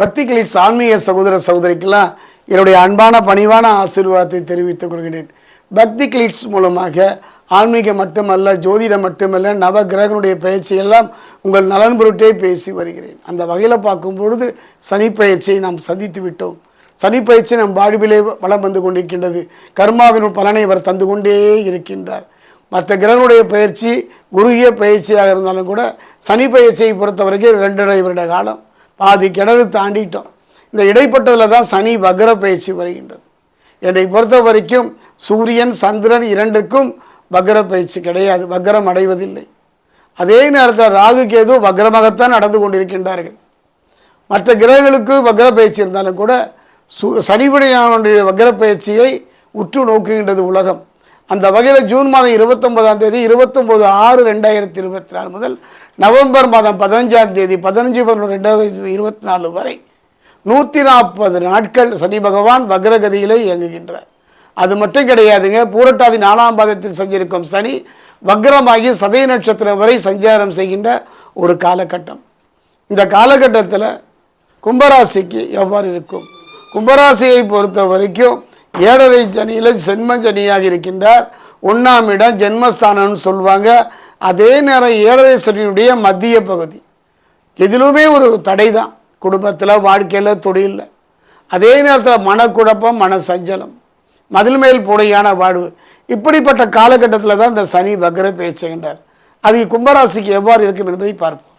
பக்தி கிளிட்ஸ் ஆன்மீக சகோதர சகோதரிக்கெல்லாம் என்னுடைய அன்பான பணிவான ஆசீர்வாதத்தை தெரிவித்துக் கொள்கிறேன். பக்தி கிளிட்ஸ் மூலமாக ஆன்மீகம் மட்டுமல்ல ஜோதிடம் மட்டுமல்ல நவ கிரகனுடைய பயிற்சியெல்லாம் உங்கள் நலன் பொருட்டே பேசி வருகிறேன். அந்த வகையில் பார்க்கும் பொழுது சனி பயிற்சியை நாம் சந்தித்து விட்டோம். சனி பயிற்சி நம் வாழ்விலே வளம் வந்து கொண்டிருக்கின்றது. கர்மாவின் பலனை அவர் தந்து கொண்டே இருக்கின்றார். மற்ற கிரகனுடைய பயிற்சி குறுகிய பயிற்சியாக இருந்தாலும் கூட சனி பயிற்சியை பொறுத்தவரைக்கும் ரெண்டரை வருட காலம். பாதி கிணறு தாண்டிட்டோம். இந்த இடைப்பட்டதில் தான் சனி வக்ர பயிற்சி வருகின்றது. என்னை பொறுத்த வரைக்கும் சூரியன் சந்திரன் இரண்டுக்கும் வக்ர பயிற்சி கிடையாது. வக்ரம் அடைவதில்லை. அதே நேரத்தில் ராகு கேது வக்ரமாகத்தான் நடந்து கொண்டிருக்கின்றார்கள். மற்ற கிரகங்களுக்கு வக்ர பயிற்சி இருந்தாலும் கூட சு சனிபடியானுடைய வக்ர பயிற்சியை உற்று நோக்குகின்றது உலகம். அந்த வகையில் ஜூன் மாதம் இருபத்தொன்பதாம் தேதி இருபத்தொம்போது ஆறு ரெண்டாயிரத்தி இருபத்தி நாலு முதல் நவம்பர் மாதம் பதினஞ்சாம் தேதி பதினஞ்சு பதினொன்று ரெண்டாயிரத்தி இருபத்தி நாலு வரை நூற்றி நாற்பது நாட்கள் சனி பகவான் வக்ரகதியிலே இயங்குகின்றார். அது மட்டும் கிடையாதுங்க பூரட்டாதி நாலாம் பாதத்தில் செஞ்சிருக்கும் சனி வக்ரமாகி சதய நட்சத்திரம் வரை சஞ்சாரம் செய்கின்ற ஒரு காலகட்டம். இந்த காலகட்டத்தில் கும்பராசிக்கு எவ்வாறு இருக்கும்? கும்பராசியை பொறுத்த வரைக்கும் ஏழரை சனியில் சென்ம சனியாக இருக்கின்றார். ஒன்றாம் இடம் ஜென்மஸ்தானம்னு சொல்லுவாங்க. அதே நேரம் ஏழரை சனியுடைய மத்திய பகுதி. எதிலுமே ஒரு தடை தான் குடும்பத்தில் வாழ்க்கையில் தொழிலில். அதே நேரத்தில் மனக்குழப்பம் மன சஞ்சலம் மதில் மேல் புடையான வாழ்வு. இப்படிப்பட்ட காலகட்டத்தில் தான் இந்த சனி வக்ர பேச்சுகின்றார் அது கும்பராசிக்கு எவ்வாறு இருக்கும் என்பதை பார்ப்போம்.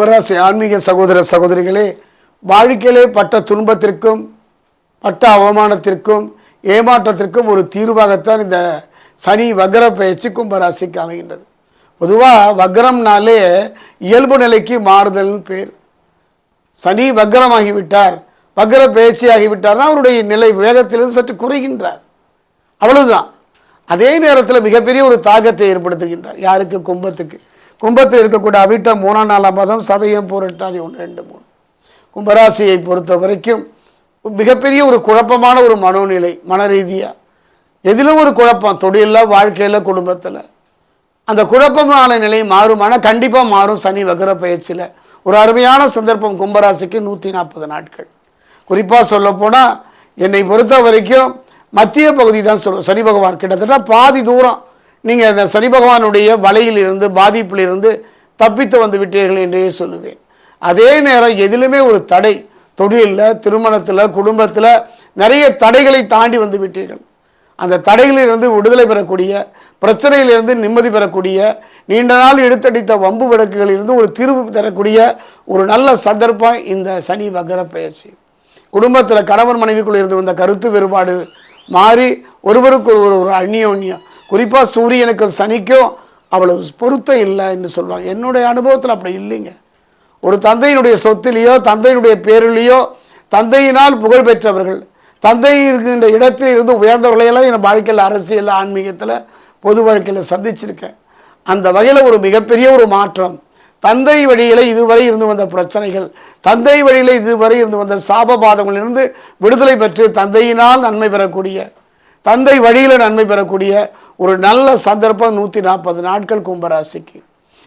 கும்பராசி ஆன்மீக சகோதர சகோதரிகளே வாழ்க்கையிலே பட்ட துன்பத்திற்கும் பட்ட அவமானத்திற்கும் ஏமாற்றத்திற்கும் ஒரு தீர்வாகத்தான் இந்த சனி வக்ர பயிற்சி கும்பராசிக்கு அமைகின்றது. பொதுவாக வக்ரம்னாலே இயல்பு நிலைக்கு மாறுதல்னு பேர். சனி வக்ரமாகிவிட்டார் வக்ர பயிற்சி ஆகிவிட்டார்னா அவருடைய நிலை வேகத்திலிருந்து சற்று குறைகின்றார். அவ்வளவுதான். அதே நேரத்தில் மிகப்பெரிய ஒரு தாக்கத்தை ஏற்படுத்துகின்றார் யாருக்கு? கும்பத்துக்கு. கும்பத்தில் இருக்கக்கூடிய அவிட்டம் மூணாம் நாலாம் மாதம் சதயம் பூரட்டாதி ஒன்று ரெண்டு மூணு. கும்பராசியை பொறுத்த வரைக்கும் மிகப்பெரிய ஒரு குழப்பமான ஒரு மனோநிலை மன ரீதியாக எதிலும் ஒரு குழப்பம் தொழிலில் வாழ்க்கையில் குடும்பத்தில். அந்த குழப்பமான நிலை மாறுமானா கண்டிப்பாக மாறும் சனி வகர பயிற்சியில். ஒரு அருமையான சந்தர்ப்பம் கும்பராசிக்கு நூற்றி நாற்பது நாட்கள். குறிப்பாக சொல்லப்போனால் என்னை பொறுத்த வரைக்கும் மத்திய பகுதி தான் சொல்லுவோம் சனி பகவான் கிட்டத்தட்ட பாதி தூரம் நீங்கள் அந்த சனி பகவானுடைய வலையில் இருந்து தப்பித்து வந்து விட்டீர்கள் என்றே சொல்லுவேன். அதே நேரம் எதிலுமே ஒரு தடை தொழிலில் திருமணத்தில் குடும்பத்தில் நிறைய தடைகளை தாண்டி வந்து விட்டீர்கள். அந்த தடைகளிலிருந்து விடுதலை பெறக்கூடிய பிரச்சனையிலிருந்து நிம்மதி பெறக்கூடிய நீண்ட நாள் எடுத்தடித்த வம்பு வழக்குகளிலிருந்து ஒரு தீர்வு தரக்கூடிய ஒரு நல்ல சந்தர்ப்பம் இந்த சனி வக்கர பயிற்சி. குடும்பத்தில் கணவன் மனைவிக்குள் இருந்து வந்த கருத்து வேறுபாடு மாறி ஒருவருக்கு ஒரு ஒரு அந்நியோன்யம் குறிப்பாக சூரியனுக்கும் சனிக்கும் அவ்வளவு பொருத்தம் இல்லை என்று சொல்லுவாங்க. என்னுடைய அனுபவத்தில் அப்படி இல்லைங்க. ஒரு தந்தையினுடைய சொத்திலேயோ தந்தையினுடைய பேரிலேயோ தந்தையினால் புகழ் பெற்றவர்கள் தந்தை இருக்கின்ற இடத்தில் இருந்து உயர்ந்தவர்களையெல்லாம் என் வாழ்க்கையில் அரசியல் ஆன்மீகத்தில் பொது வாழ்க்கையில் சந்திச்சிருக்கேன். அந்த வகையில் ஒரு மிகப்பெரிய ஒரு மாற்றம். தந்தை வழியில் இதுவரை இருந்து வந்த பிரச்சனைகள் தந்தை வழியில் இதுவரை இருந்து வந்த சாபபாதங்களிலிருந்து விடுதலை பெற்று தந்தையினால் நன்மை பெறக்கூடிய தந்தை வழியில் நன்மை பெறக்கூடிய ஒரு நல்ல சந்தர்ப்பம் நூற்றி நாற்பது நாட்கள் கும்பராசிக்கு.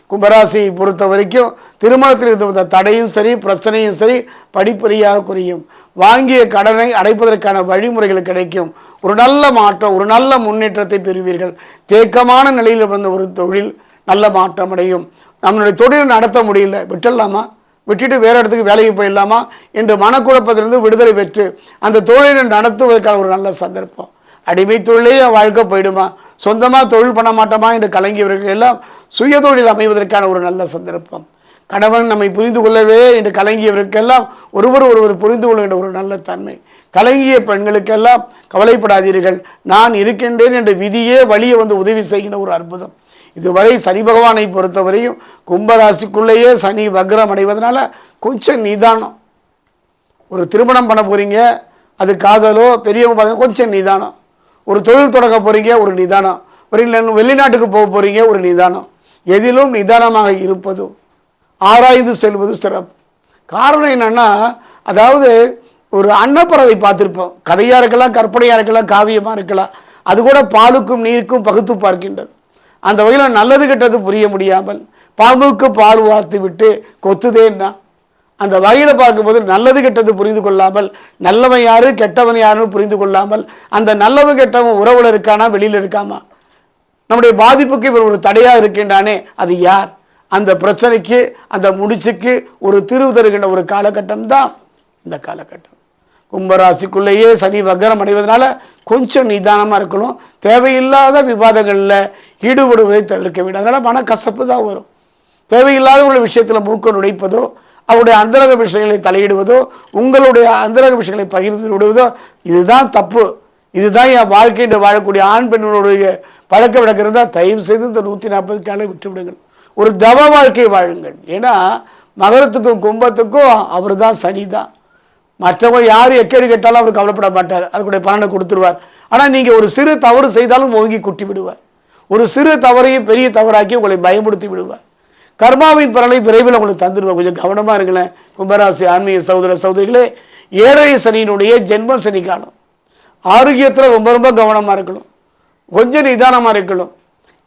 கும்பராசியை பொறுத்த வரைக்கும் திருமணத்தில் இருந்த தடையும் சரி பிரச்சனையும் சரி படிப்படியாக குறையும். வாங்கிய கடனை அடைப்பதற்கான வழிமுறைகள் கிடைக்கும். ஒரு நல்ல மாற்றம் ஒரு நல்ல முன்னேற்றத்தை பெறுவீர்கள். தேக்கமான நிலையில் வந்த ஒரு தொழில் நல்ல மாற்றம் அடையும். நம்மளுடைய தொழில் நடத்த முடியல. விட்டுடலாமா? விட்டுட்டு வேறு இடத்துக்கு வேலைக்கு போயிடலாமா? என்று மனக்குழப்பத்திலிருந்து விடுதலை பெற்று அந்த தொழிலை நடத்துவதற்கான ஒரு நல்ல சந்தர்ப்பம். அடிமை தொழிலே வாழ்க்கை போயிடுமா? சொந்தமாக தொழில் பண்ண மாட்டோமா? என்று கலங்கியவர்கள் எல்லாம் சுய தொழில் அமைவதற்கான ஒரு நல்ல சந்தர்ப்பம். கணவன் நம்மை புரிந்து கொள்ளவே என்று கலங்கியவருக்கெல்லாம் ஒருவர் ஒருவர் புரிந்து கொள்கின்ற ஒரு நல்ல தன்மை. கலங்கிய பெண்களுக்கெல்லாம் கவலைப்படாதீர்கள். நான் இருக்கின்றேன் என்ற விதியே வழியை வந்து உதவி செய்கின்ற ஒரு அற்புதம். இதுவரை சனி பகவானை பொறுத்தவரையும் கும்பராசிக்குள்ளேயே சனி வக்ரம் அடைவதனால கொஞ்சம் நிதானம். ஒரு திருமணம் பண்ண போகிறீங்க அது காதலோ பெரியவங்க பார்த்தீங்கன்னா கொஞ்சம் நிதானம். ஒரு தொழில் தொடங்க போகிறீங்க ஒரு நிதானம். ஒரு வெளிநாட்டுக்கு போக போகிறீங்க ஒரு நிதானம். எதிலும் நிதானமாக இருப்பதும் ஆராய்ந்து செல்வது சிறப்பு. காரணம் என்னென்னா அதாவது ஒரு அன்னப்பறவை பார்த்துருப்போம். கதையாக இருக்கலாம் கற்பனையாக இருக்கலாம் காவியமாக இருக்கலாம். அது கூட பாலுக்கும் நீருக்கும் பகுத்து பார்க்கின்றது. அந்த வகையில் நல்லது கெட்டது புரிய முடியாமல் பாம்புக்கு பால் வார்த்து விட்டு கொத்துதேன்னா அந்த வகையில் பார்க்கும்போது நல்லது கெட்டது புரிந்து கொள்ளாமல் நல்லவன் யாரு கெட்டவன் யாருன்னு புரிந்து கொள்ளாமல் அந்த நல்லவன் கெட்டவன் உறவுல இருக்கானா வெளியில் இருக்காமா? நம்முடைய பாதிப்புக்கு இவர் ஒரு தடையாக இருக்கின்றானே அது யார்? அந்த பிரச்சனைக்கு அந்த முடிச்சுக்கு ஒரு தீர்வு தருகின்ற ஒரு காலகட்டம் தான் இந்த காலகட்டம். கும்பராசிக்குள்ளேயே சனி வக்கரம் அடைவதனால கொஞ்சம் நிதானமாக இருக்கணும். தேவையில்லாத விவாதங்களில் ஈடுபடுவதை தவிர்க்க வேண்டும். அதனால் மன கசப்பு தான் வரும். தேவையில்லாத ஒரு விஷயத்தில் மூக்க நுழைப்பதோ அவருடைய அந்தரக விஷயங்களை தலையிடுவதோ உங்களுடைய அந்தரக விஷயங்களை பகிர்ந்து விடுவதோ இதுதான் தப்பு. இதுதான் என் வாழ்க்கையின் வாழக்கூடிய ஆண் பெண்களுடைய பழக்க வழக்கம் இருந்தால் தயவு செய்து இந்த நூற்றி நாற்பது காலை விட்டு விடுங்கள் ஒரு தவ வாழ்க்கை வாழுங்கள். ஏன்னா மகரத்துக்கும் கும்பத்துக்கும் அவர் தான் சனி தான் மற்றவங்க யார் எக்கேடு கேட்டாலும் அவர் கவலைப்பட மாட்டார். அதுக்குடைய பலனை கொடுத்துருவார். ஆனால் நீங்கள் ஒரு சிறு தவறு செய்தாலும் ஓங்கி குட்டி விடுவார் ஒரு சிறு தவறையும் பெரிய தவறாக்கி உங்களை பயமுடுத்தி விடுவார். கர்மாவின் பலனை விரைவில் உங்களுக்கு தந்துடுவேன் கொஞ்சம் கவனமாக இருங்களேன். கும்பராசி ஆன்மீக சகோதர சகோதரிகளே ஏழரை சனியினுடைய ஜென்ம சனி காலம் ஆரோக்கியத்தில் ரொம்ப ரொம்ப கவனமாக இருக்கணும். கொஞ்சம் நிதானமாக இருக்கணும்.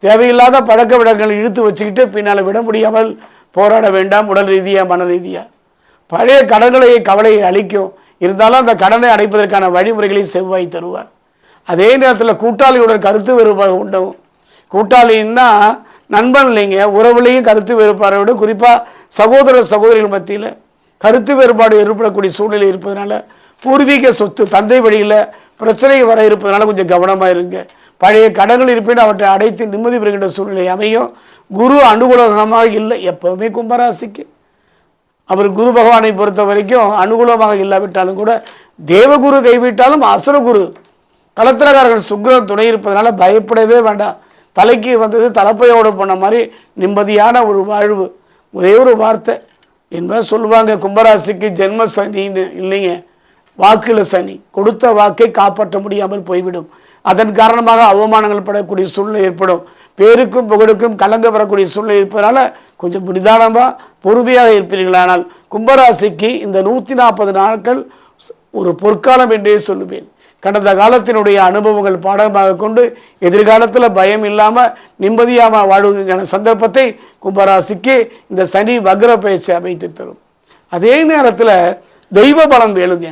தேவையில்லாத பழக்க விடங்களை இழுத்து வச்சுக்கிட்டு பின்னால் விட முடியாமல் போராட வேண்டாம். உடல் ரீதியாக மன ரீதியாக பழைய கடன்களை கவலையை அளிக்கும் இருந்தாலும் அந்த கடனை அடைப்பதற்கான வழிமுறைகளை செவ்வாய் தருவார். அதே நேரத்தில் கூட்டாளியுடன் கருத்து வேறுபாடு உண்டவும். கூட்டாளின்னா நண்பன் இல்லைங்க உறவுலையும் கருத்து வேறுபாடை விட குறிப்பாக சகோதர சகோதரிகள் மத்தியில் கருத்து வேறுபாடு ஏற்படக்கூடிய சூழ்நிலை இருப்பதனால பூர்வீக சொத்து தந்தை வழியில் பிரச்சனை வர இருப்பதனால கொஞ்சம் கவனமாக இருங்க. பழைய கடன்கள் இருப்பினும் அவற்றை அடைத்து நிம்மதி பெறுகின்ற சூழ்நிலை அமையும். குரு அனுகூலமாக இல்லை எப்பவுமே கும்பராசிக்கு. அவர் குரு பகவானை பொறுத்த வரைக்கும் அனுகூலமாக இல்லாவிட்டாலும் கூட தேவகுரு கைவிட்டாலும் அசுரகுரு. களத்திரக்காரர்கள் சுக்ரன் துணை இருப்பதனால பயப்படவே வேண்டாம். தலைக்கு வந்தது தலைப்பையோடு போன மாதிரி நிம்மதியான ஒரு வாழ்வு. ஒரே ஒரு வார்த்தை. என்ன சொல்லுவாங்க? கும்பராசிக்கு ஜென்ம சனின்னு இல்லைங்க. வாக்கில் சனி. கொடுத்த வாக்கை காப்பாற்ற முடியாமல் போய்விடும். அதன் காரணமாக அவமானங்கள் படக்கூடிய சூழ்நிலை ஏற்படும். பேருக்கும் புகழுக்கும் கலங்க வரக்கூடிய சூழ்நிலை இருப்பதனால கொஞ்சம் நிதானமாக பொறுமையாக இருப்பீர்களானால் கும்பராசிக்கு இந்த நூற்றி நாற்பது நாட்கள் ஒரு பொற்காலம் என்றே சொல்லுவேன். கடந்த காலத்தினுடைய அனுபவங்கள் பாடமாக கொண்டு எதிர்காலத்தில் பயம் இல்லாமல் நிம்மதியாக வாழ்வதற்கான சந்தர்ப்பத்தை கும்பராசிக்கு இந்த சனி வக்ர பயிற்சி அமைத்து தரும். அதே நேரத்தில் தெய்வ பலம் வேணுங்க.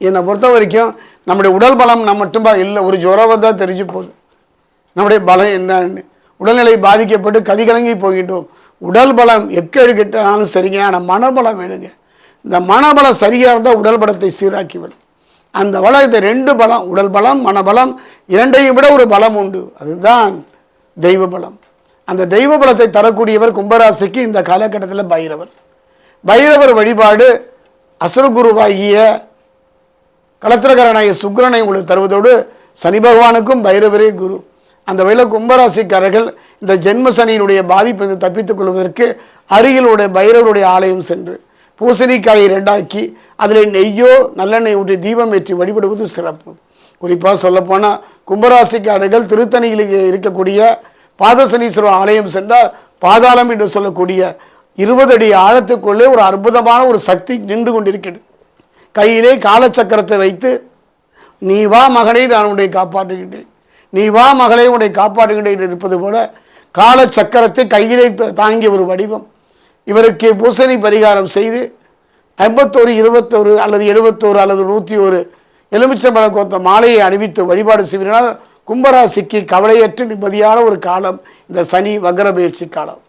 என்னை பொறுத்த வரைக்கும் நம்முடைய உடல் பலம் நம்ம மட்டும் இல்லை ஒரு ஜுரம் தான் தெரிஞ்சு போகுது. நம்முடைய பலம் என்னன்னு. உடல்நிலை பாதிக்கப்பட்டு கதிகலங்கி போகின்றோம் உடல் பலம் எக்கேடு கெட்டாலும் சரிங்க ஆனால் மனபலம் வேணுங்க. இந்த மனபலம் சரியாக இருந்தால் உடல் பலத்தை சீராக்கிவிடும் அந்த பலம் இந்த ரெண்டு பலம் உடல் பலம் மனபலம் இரண்டையும் விட ஒரு பலம் உண்டு. அதுதான் தெய்வ பலம். அந்த தெய்வ பலத்தை தரக்கூடியவர் கும்பராசிக்கு இந்த காலகட்டத்தில் பைரவர். பைரவர் வழிபாடு அசுரகுருவாகிய களத்திரகரனாகிய சுக்கிரனை உங்களுக்கு தருவதோடு சனி பகவானுக்கும் பைரவரே குரு. அந்த வகையில் கும்பராசிக்காரர்கள் இந்த ஜென்ம சனியினுடைய பாதிப்பிலிருந்து தப்பித்துக் கொள்வதற்கு அருகில் உடைய பைரவருடைய ஆலயம் சென்று பூசணிக்காயை ரெண்டாக்கி அதில் நெய்யோ நல்லெண்ணெய் ஊற்றி தீபம் ஏற்றி வழிபடுவது சிறப்பு. குறிப்பாக சொல்லப்போனால் கும்பராசிக்காரர்கள் திருத்தணியில் இருக்கக்கூடிய பாதசனீஸ்வரர் ஆலயம் சென்றால் பாதாளம் என்று சொல்லக்கூடிய இருபது அடி ஆழத்துக்குள்ளே ஒரு அற்புதமான ஒரு சக்தி நின்று கொண்டிருக்கிறது. கையிலே காலச்சக்கரத்தை வைத்து நீ வா மகனை நான் உன்னை காப்பாற்றுகின்றேன். நீ வா மகளை உன்னை காப்பாற்றுகின்றேன் என்று இருப்பது போல காலச்சக்கரத்தை கையிலே த- தாங்கிய ஒரு வடிவம். இவருக்கு பூசணி பரிகாரம் செய்து ஐம்பத்தோரு இருபத்தோரு அல்லது எழுபத்தோரு அல்லது நூற்றி ஒரு எலுமிச்சம்பழம் கோத்த மாலையை அணிவித்து வழிபாடு செய்வதனால் கும்பராசிக்கு கவலையற்று நிம்மதியான ஒரு காலம் இந்த சனி வக்ர பயிற்சி காலம்.